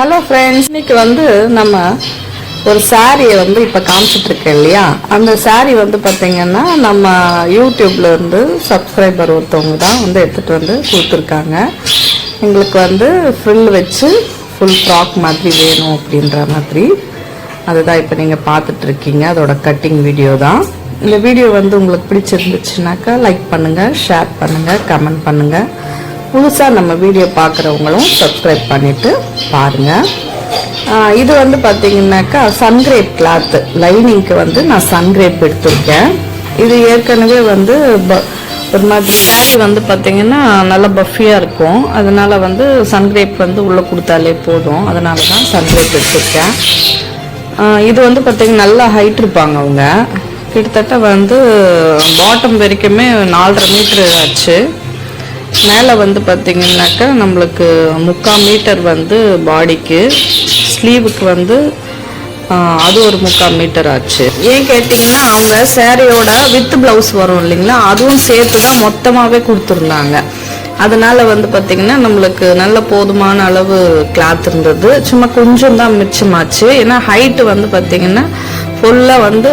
Hello friends இன்னைக்கு வந்து நம்ம ஒரு சாரியை வந்து இப்போ காமிச்சிட்டு இருக்கேன் இல்லையா? அந்த saree வந்து பார்த்தீங்கன்னா நம்ம யூடியூப்ல இருந்து சப்ஸ்கிரைபர் ஒருத்தவங்க தான் வந்து எடுத்துகிட்டு வந்து கொடுத்துருக்காங்க. எங்களுக்கு வந்து ஃப்ரில் வச்சு ஃபுல் ஃப்ராக் மாதிரி வேணும் அப்படின்ற மாதிரி. அதுதான் இப்போ நீங்கள் பார்த்துட்டு இருக்கீங்க அதோட கட்டிங் வீடியோ தான். இந்த வீடியோ வந்து உங்களுக்கு பிடிச்சிருந்துச்சுனாக்கா லைக் பண்ணுங்கள் ஷேர் பண்ணுங்கள் கமெண்ட் பண்ணுங்கள் புதுசாக நம்ம வீடியோ பார்க்குறவங்களும் சப்ஸ்கிரைப் பண்ணிவிட்டு பாருங்கள் இது வந்து பார்த்தீங்கன்னாக்கா சன்கிரேப் கிளாத்து லைனிங்க்கு வந்து நான் சன்கிரேப் எடுத்திருக்கேன். இது ஏற்கனவே வந்து ப- ஒரு மாதிரி saree வந்து பார்த்தீங்கன்னா நல்லா பஃபியாக இருக்கும். அதனால் வந்து சன்கிரேப் வந்து உள்ளே கொடுத்தாலே போதும். அதனால தான் சன்கிரேப் எடுத்திருக்கேன். இது வந்து பார்த்திங்கன்னா நல்லா ஹைட் இருப்பாங்க அவங்க. கிட்டத்தட்ட வந்து பாட்டம் வரைக்குமே நாலரை மீட்ரு ஆச்சு. மேலே வந்து பார்த்தீங்கன்னாக்கா நம்மளுக்கு முக்கால் மீட்டர் வந்து பாடிக்கு ஸ்லீவுக்கு வந்து அது ஒரு முக்கால் மீட்டர் ஆச்சு. ஏன் கேட்டிங்கன்னா அவங்க சேரீயோட வித் ப்ளவுஸ் வரும் இல்லைங்களா? அதுவும் சேர்த்து தான் மொத்தமாகவே கொடுத்துருந்தாங்க. அதனால் வந்து பார்த்திங்கன்னா நம்மளுக்கு நல்ல போதுமான அளவு கிளாத் இருந்தது. சும்மா கொஞ்சம் தான் மிச்சமாச்சு. ஏன்னா ஹைட்டு வந்து பார்த்திங்கன்னா ஃபுல்லாக வந்து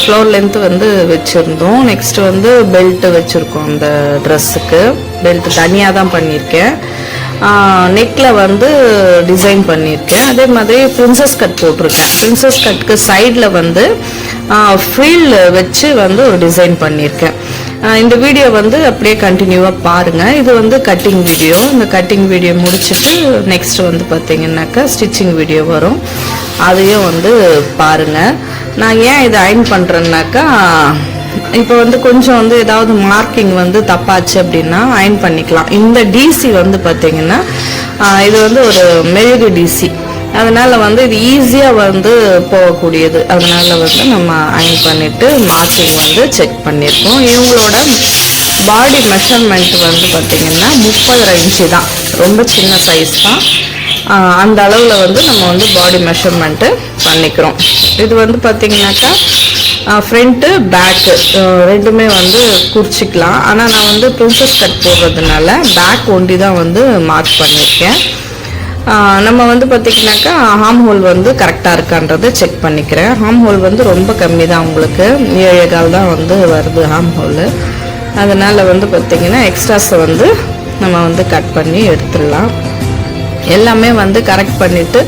ஃப்ளோர் லென்த்து வந்து வச்சுருந்தோம். நெக்ஸ்ட்டு வந்து பெல்ட்டு வச்சுருக்கோம் அந்த ட்ரெஸ்ஸுக்கு பெல்ட் தனியாக தான் பண்ணியிருக்கேன் நெக்கில் வந்து டிசைன் பண்ணியிருக்கேன். அதே மாதிரி ப்ரின்ஸஸ் கட் போட்டிருக்கேன். ப்ரின்ஸஸ் கட்க்கு சைடில் வந்து ஃபீல் வச்சு வந்து ஒரு டிசைன் பண்ணியிருக்கேன். இந்த வீடியோ வந்து அப்படியே கண்டினியூவாக பாருங்கள் இது வந்து கட்டிங் வீடியோ இந்த கட்டிங் வீடியோ முடிச்சுட்டு நெக்ஸ்ட் வந்து பார்த்தீங்கன்னாக்கா ஸ்டிச்சிங் வீடியோ வரும். அதையும் வந்து பாருங்கள் நான் ஏன் இதை அயன் பண்ணுறேன்னாக்கா இப்போ வந்து கொஞ்சம் வந்து ஏதாவது மார்க்கிங் வந்து தப்பாச்சு அப்படின்னா அயன் பண்ணிக்கலாம். இந்த டிசி வந்து பார்த்தீங்கன்னா இது வந்து ஒரு மெழுகு டிசி அதனால் வந்து இது ஈஸியாக வந்து போகக்கூடியது. அதனால் வந்து நம்ம அயன் பண்ணிவிட்டு மார்க்கிங் வந்து செக் பண்ணியிருக்கோம் இவங்களோட பாடி மெஷர்மெண்ட் வந்து பார்த்திங்கன்னா முப்பதரை இன்ச்சு தான். ரொம்ப சின்ன சைஸ் தான். அந்த அளவில் வந்து நம்ம வந்து பாடி மெஷர்மெண்ட்டு பண்ணிக்கிறோம் இது வந்து பார்த்தீங்கன்னாக்கா ஃப்ரண்ட்டு பேக்கு ரெண்டுமே வந்து குறிச்சிக்கலாம். ஆனால் நான் வந்து ப்ரின்சஸ் கட் போடுறதுனால பேக் ஒண்டி தான் வந்து மார்க் பண்ணியிருக்கேன். நம்ம வந்து பார்த்திங்கனாக்கா ஹார்ம் ஹோல் வந்து கரெக்டாக இருக்கான்றதை செக் பண்ணிக்கிறேன். ஹார்ம் ஹோல் வந்து ரொம்ப கம்மி தான் உங்களுக்கு. ஏழு கால் தான் வந்து வருது ஹார்ம் ஹோல் அதனால் வந்து பார்த்திங்கன்னா எக்ஸ்ட்ராஸை வந்து நம்ம வந்து கட் பண்ணி எடுத்துடலாம். எல்லாமே வந்து கரெக்ட் பண்ணிவிட்டு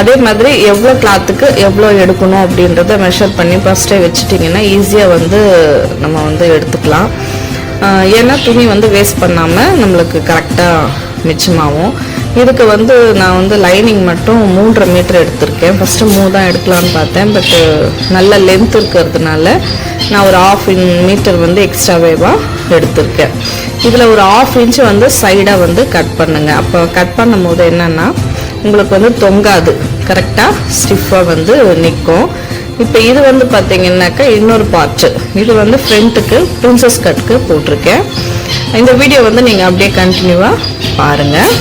அதே மாதிரி எவ்வளோ கிளாத்துக்கு எவ்வளோ எடுக்கணும் அப்படின்றத மெஷர் பண்ணி ஃபஸ்ட்டே வச்சுட்டிங்கன்னா ஈஸியாக வந்து நம்ம வந்து எடுத்துக்கலாம். ஏன்னா துணி வந்து வேஸ்ட் பண்ணாமல் நம்மளுக்கு கரெக்டாக மிச்சமாகும். இதுக்கு வந்து நான் வந்து லைனிங் மட்டும் மூன்றரை மீட்டர் எடுத்திருக்கேன். ஃபஸ்ட்டு மூணு தான் எடுக்கலான்னு பார்த்தேன். பட்டு நல்ல லென்த் இருக்கிறதுனால நான் ஒரு ஆஃப் இன் மீட்டர் வந்து எக்ஸ்ட்ராவேவாக எடுத்திருக்கேன். இதில் ஒரு ஆஃப் இன்ச் வந்து சைடாக வந்து கட் பண்ணுங்கள் அப்போ கட் பண்ணும்போது என்னென்னா உங்களுக்கு வந்து தொங்காது. கரெக்டாக ஸ்டிஃபாக வந்து நிற்கும் இப்போ இது வந்து பார்த்தீங்கன்னாக்கா இன்னொரு பார்ட்டு இது வந்து ஃப்ரண்ட்டுக்கு பிரின்சஸ் கட்டுக்கு போட்டிருக்கேன். இந்த வீடியோ வந்து நீங்கள் அப்படியே கண்டினியூவாக பாருங்கள்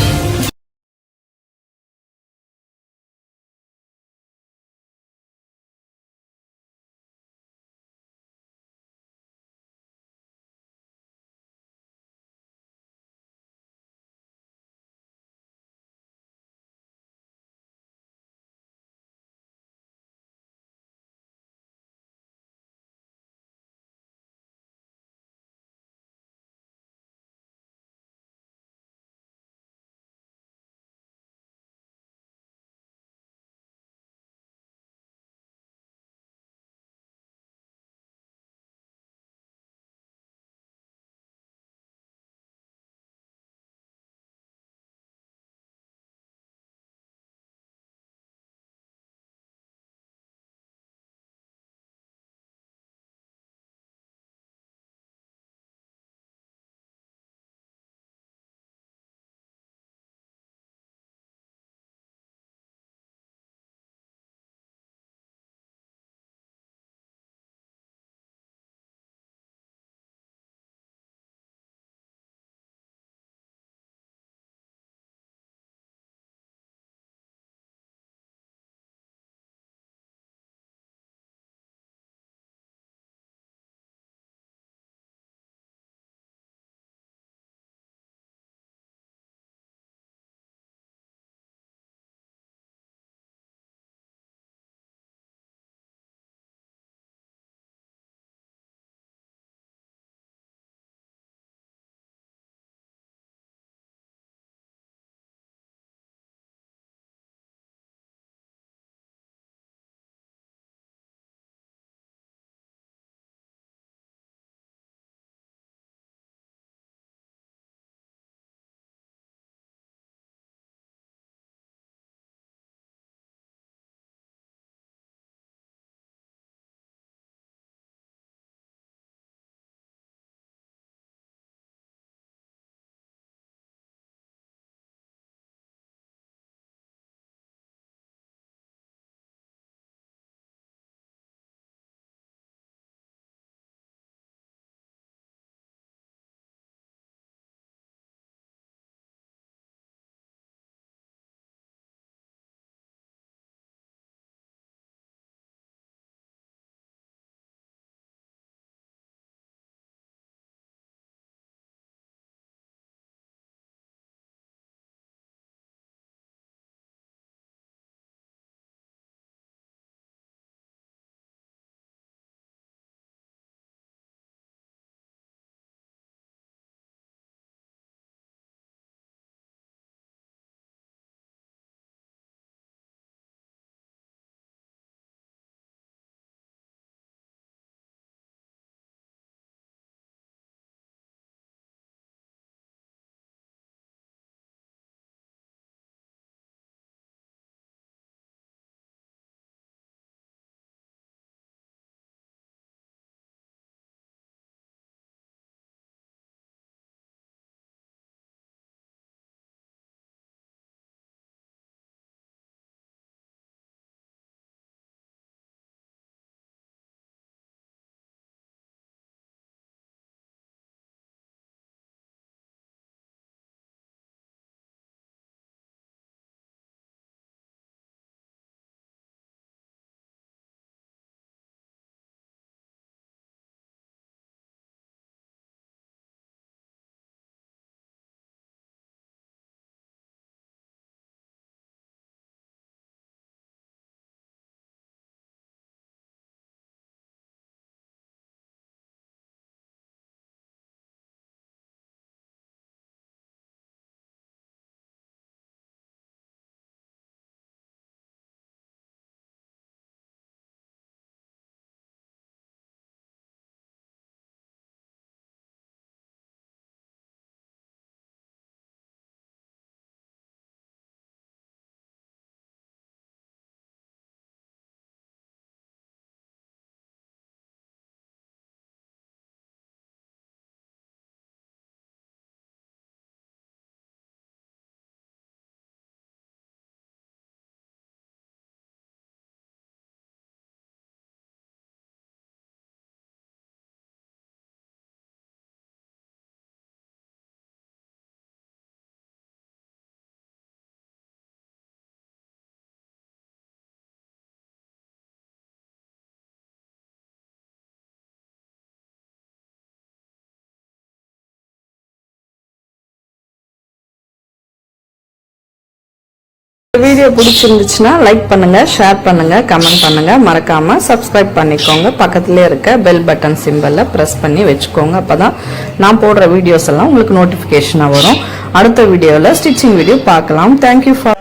வீடியோ பிடிச்சிருந்துச்சுன்னா லைக் பண்ணுங்க ஷேர் பண்ணுங்க கமெண்ட் பண்ணுங்க. மறக்காம சப்ஸ்கிரைப் பண்ணிக்கோங்க. பக்கத்துலேயே இருக்க பெல் பட்டன் சிம்பல்ல ப்ரெஸ் பண்ணி வச்சுக்கோங்க. அப்பதான் நான் போடுற வீடியோஸ் எல்லாம் உங்களுக்கு நோட்டிஃபிகேஷனாக வரும். அடுத்த வீடியோவில் ஸ்டிச்சிங் வீடியோ பார்க்கலாம். தேங்க்யூ ஃபார்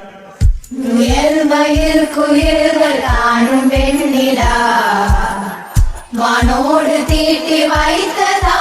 வானோடு தீட்டி வைத்ததா